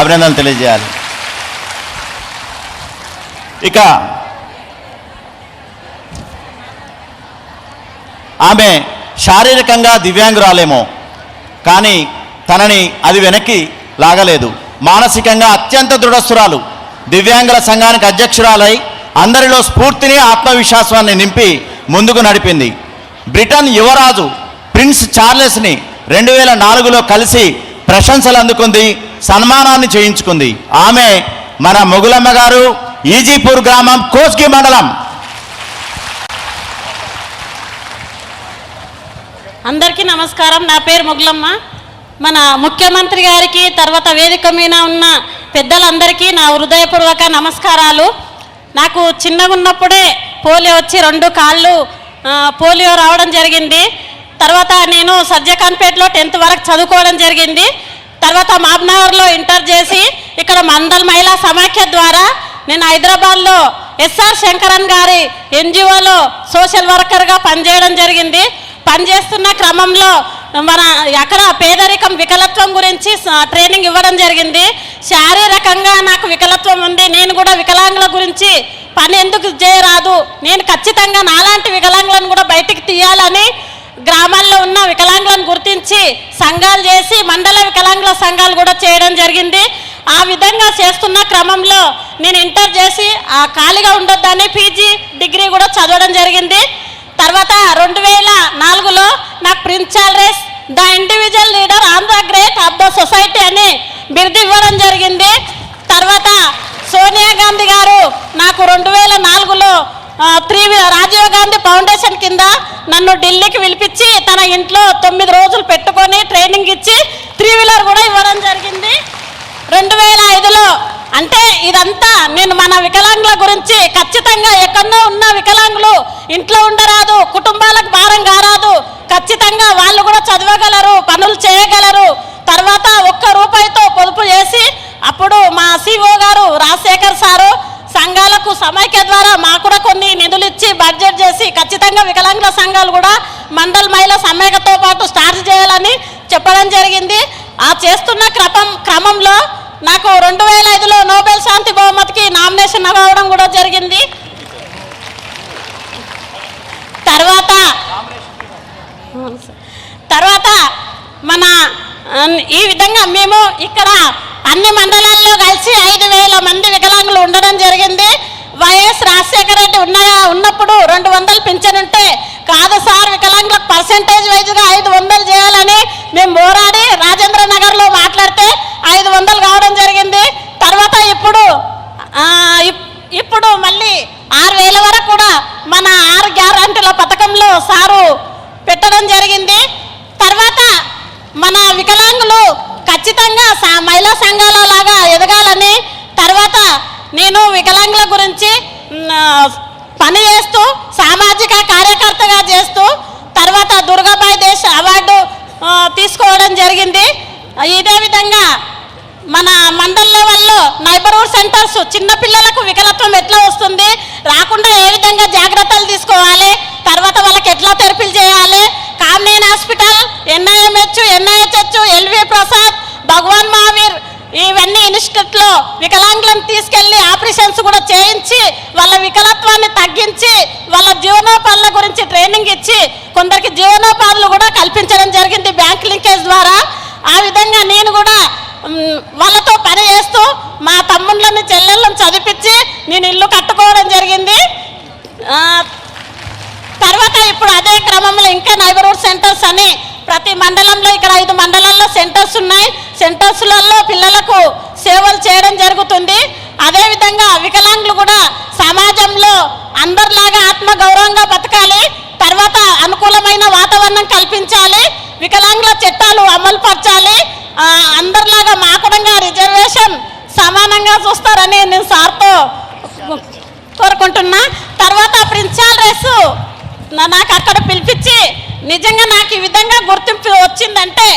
అభినందనలు తెలియజేయాలి. ఇక ఆమె శారీరకంగా దివ్యాంగురాలేమో కానీ తనని అది వెనక్కి లాగలేదు. మానసికంగా అత్యంత దృఢస్థురాలు దివ్యాంగుల సంఘానికి అధ్యక్షురాలై అందరిలో స్ఫూర్తిని ఆత్మవిశ్వాసాన్ని నింపి ముందుకు నడిపింది. బ్రిటన్ యువరాజు ప్రిన్స్ చార్లెస్ని రెండు వేల నాలుగులో కలిసి ప్రశంసలు అందుకుంది సన్మానాన్ని చేయించుకుంది. ఆమె మన మొగులమ్మ గారు ఈజీపూర్ గ్రామం కోస్గి మండలం. అందరికీ నమస్కారం. నా పేరు మొగులమ్మ. మన ముఖ్యమంత్రి గారికి తర్వాత వేదిక మీద ఉన్న పెద్దలందరికీ నా హృదయపూర్వక నమస్కారాలు. నాకు చిన్నగా ఉన్నప్పుడే పోలియో వచ్చి రెండు కాళ్ళు పోలియో రావడం జరిగింది. తర్వాత నేను సజ్జకాన్పేటలో టెన్త్ వరకు చదువుకోవడం జరిగింది. తర్వాత మాబ్నగర్లో ఇంటర్ చేసి ఇక్కడ మందల్ మహిళా సమాఖ్య ద్వారా నేను హైదరాబాద్లో ఎస్ఆర్ శంకరన్ గారి ఎన్జిఓలో సోషల్ వర్కర్గా పనిచేయడం జరిగింది. పనిచేస్తున్న క్రమంలో మన అక్కడ పేదరికం వికలత్వం గురించి ట్రైనింగ్ ఇవ్వడం జరిగింది. శారీరకంగా నాకు వికలత్వం ఉంది. నేను కూడా వికలాంగుల గురించి పని ఎందుకు చేయరాదు. నేను ఖచ్చితంగా నాలాంటి వికలాంగులను కూడా బయటికి తీయాలని గ్రామాల్లో ఉన్న వికలాంగులను గుర్తించి సంఘాలు చేసి మండల వికలాంగుల సంఘాలు కూడా చేయడం జరిగింది. ఆ విధంగా చేస్తున్న క్రమంలో నేను ఇంటర్ చేసి ఆ ఖాళీగా ఉండొద్దని పీజీ డిగ్రీ కూడా చదవడం జరిగింది. తర్వాత రెండు వేల నాలుగులో నాకు prince race the individual leader on the great of the society అని బిరుదు ఇవ్వడం జరిగింది. తర్వాత సోనియా గాంధీ గారు నాకు రెండు వేల నాలుగులో త్రీ రాజీవ్ గాంధీ ఫౌండేషన్ కింద నన్ను ఢిల్లీకి పిలిపించి తన ఇంట్లో తొమ్మిది రోజులు పెట్టుకొని ట్రైనింగ్ ఇచ్చి త్రీ వీలర్ కూడా ఇవ్వడం జరిగింది. రెండు వేల ఐదులో అంటే ఇదంతా నేను మన వికలాంగుల గురించి ఖచ్చితంగా ఎక్కడో ఉన్న వికలాంగులు ఇంట్లో ఉండరాదు కుటుంబాలకు భారం కారాదు ఖచ్చితంగా వాళ్ళు కూడా చదవగలరు పనులు చేయగలరు. తర్వాత ఒక్క రూపాయితో పొదుపు చేసి అప్పుడు మా సిఓ గారు రాజశేఖర్ సారు సంఘాలకు సమైక్య ద్వారా మాకు కూడా కొన్ని నిధులు ఇచ్చి బడ్జెట్ చేసి ఖచ్చితంగా వికలాంగుల సంఘాలు కూడా మండల్ మహిళా సమైక్యతో పాటు స్టార్ట్ చేయాలని చెప్పడం జరిగింది. ఆ చేస్తున్న క్రమం క్రమంలో నాకు రెండు వేల ఐదులో నోబెల్ శాంతి బహుమతికి నామినేషన్ అవ్వడం కూడా జరిగింది. తర్వాత తర్వాత మన ఈ విధంగా మేము ఇక్కడ అన్ని మండలాల్లో కలిసి ఐదు వేల మంది వైఎస్ రాజశేఖర రెడ్డి ఉన్న ఉన్నప్పుడు రెండు వందలు పింఛన్ ఉంటే కాదు సార్ వికలాంగులకు పర్సెంటేజ్ వైజ్గా ఐదు వందలు చేయాలని మేము పోరాడి రాజేంద్ర నగర్లో మాట్లాడితే ఐదు వందలు కావడం జరిగింది. తర్వాత ఇప్పుడు ఇప్- ఇప్పుడు మళ్ళీ ఆరు వేల వరకు కూడా మన ఆరు గ్యారంటీల పథకంలో సారు పెట్టడం జరిగింది. తర్వాత మన వికలాంగులు ఖచ్చితంగా సా- మహిళా సంఘాల లాగా ఎదగాలని తర్వాత నేను వికలాంగుల గురించి పని చేస్తూ సామాజిక కార్యకర్తగా చేస్తూ తర్వాత దుర్గాబాయి దేశ్ అవార్డు తీసుకోవడం జరిగింది. ఇదే విధంగా మన మండల్ లెవెల్లో నైబర్హుడ్ సెంటర్స్ చిన్నపిల్లలకు వికలత్వం ఎట్లా వస్తుంది? ఇన్స్టిట్యూట్లో వికలాంగులను తీసుకెళ్ళి ఆపరేషన్స్ కూడా చేయించి వాళ్ళ వికలత్వాన్ని తగ్గించి వాళ్ళ జీవనోపాధుల గురించి ట్రైనింగ్ ఇచ్చి కొందరికి జీవనోపాధులు కూడా కల్పించడం జరిగింది బ్యాంక్ లింకేజ్ ద్వారా. ఆ విధంగా నేను కూడా వాళ్ళతో పని చేస్తూ మా తమ్ముళ్ళని చెల్లెళ్ళని చదివించి నేను ఇల్లు కట్టుకోవడం జరిగింది. తర్వాత ఇప్పుడు అదే క్రమంలో ఇంకా నైబర్హుడ్ సెంటర్స్ అని ప్రతి మండలంలో ఇక్కడ ఐదు మండలాల్లో సెంటర్స్ ఉన్నాయి. సెంటర్స్లలో పిల్లలకు సేవలు చేయడం జరుగుతుంది. అదేవిధంగా వికలాంగులు కూడా సమాజంలో అందరిలాగా ఆత్మగౌరవంగా బతకాలి. తర్వాత అనుకూలమైన వాతావరణం కల్పించాలి. వికలాంగుల చట్టాలు అమలు పరచాలి అందరిలాగా మాకుడంగా రిజర్వేషన్ సమానంగా చూస్తారని నేను సార్తో కోరుకుంటున్నా. తర్వాత ప్రిన్సిపాల్ రేసు నాకు అక్కడ పిలిపించి నిజంగా నాకు ఈ విధంగా గుర్తింపు వచ్చిందంటే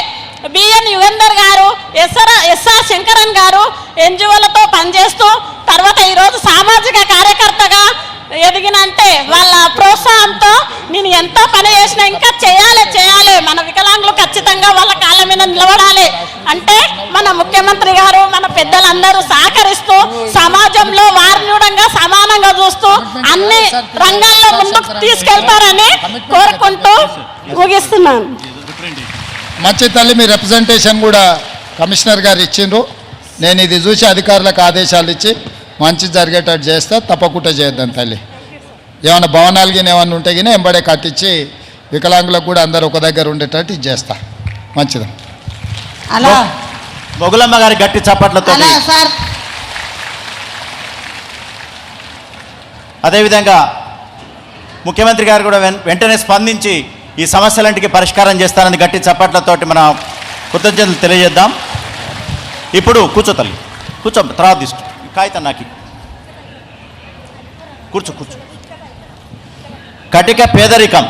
బిఎన్ యుగంధర్ గారు ఎస్ఆర్ ఎస్ఆర్ శంకరన్ గారు ఎన్జిఓలతో పనిచేస్తూ తర్వాత ఈరోజు సామాజిక కార్యకర్తగా ఎదిగిన అంటే వాళ్ళ ప్రోత్సాహంతో నేను ఎంతో పని చేసినా ఇంకా చేయాలి చేయాలి. మన వికలాంగులు ఖచ్చితంగా వాళ్ళ కాళ్ళ మీద నిలబడాలి. అంటే మన ముఖ్యమంత్రి గారు మన పెద్దలందరూ సహకరిస్తూ సమాజంలో వారిని సమానంగా చూస్తూ అన్ని రంగాల్లో ముందుకు తీసుకెళ్తారని కోరుకుంటూ ముగిస్తున్నాను. మంచి తల్లి మీ రిప్రజెంటేషన్ కూడా కమిషనర్ గారు ఇచ్చిండ్రు. నేను ఇది చూసి అధికారులకు ఆదేశాలు ఇచ్చి మంచి జరిగేటట్టు చేస్తే తప్పకుండా చేద్దాం తల్లి. ఏమైనా భవనాలు గిన ఏమైనా ఉంటే గిన ఎంబడే కట్టించి వికలాంగులకు కూడా అందరు ఒక దగ్గర ఉండేటట్టు ఇది చేస్తా. మంచిది. అలా. మొగులమ్మ గారి గట్టి చప్పట్లతో అదేవిధంగా ముఖ్యమంత్రి గారు కూడా వెంటనే స్పందించి ఈ సమస్యలంటికి పరిష్కారం చేస్తారని గట్టి చప్పట్లతోటి మన కృతజ్ఞతలు తెలియజేద్దాం. ఇప్పుడు కూర్చో తల్లి. కూర్చో తర్వాత తీసుకో. కాగితం నాకు. కూర్చో కూర్చో. కటిక పేదరికం.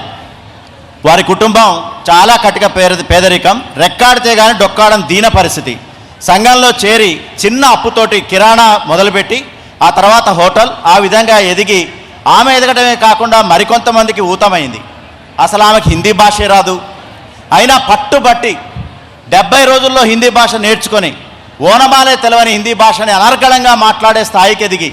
వారి కుటుంబం చాలా కటిక పేద పేదరికం. రెక్కాడితే కానీ డొక్కాడం దీన పరిస్థితి. సంఘంలో చేరి చిన్న అప్పుతోటి కిరాణా మొదలుపెట్టి ఆ తర్వాత హోటల్ ఆ విధంగా ఎదిగి ఆమె ఎదగడమే కాకుండా మరికొంతమందికి ఊతమైంది. అసలు ఆమెకు హిందీ భాషే రాదు. అయినా పట్టుబట్టి డెబ్బై రోజుల్లో హిందీ భాష నేర్చుకొని ఓనమాలే తెలవని హిందీ భాషని అనర్గళంగా మాట్లాడే స్థాయికి ఎదిగి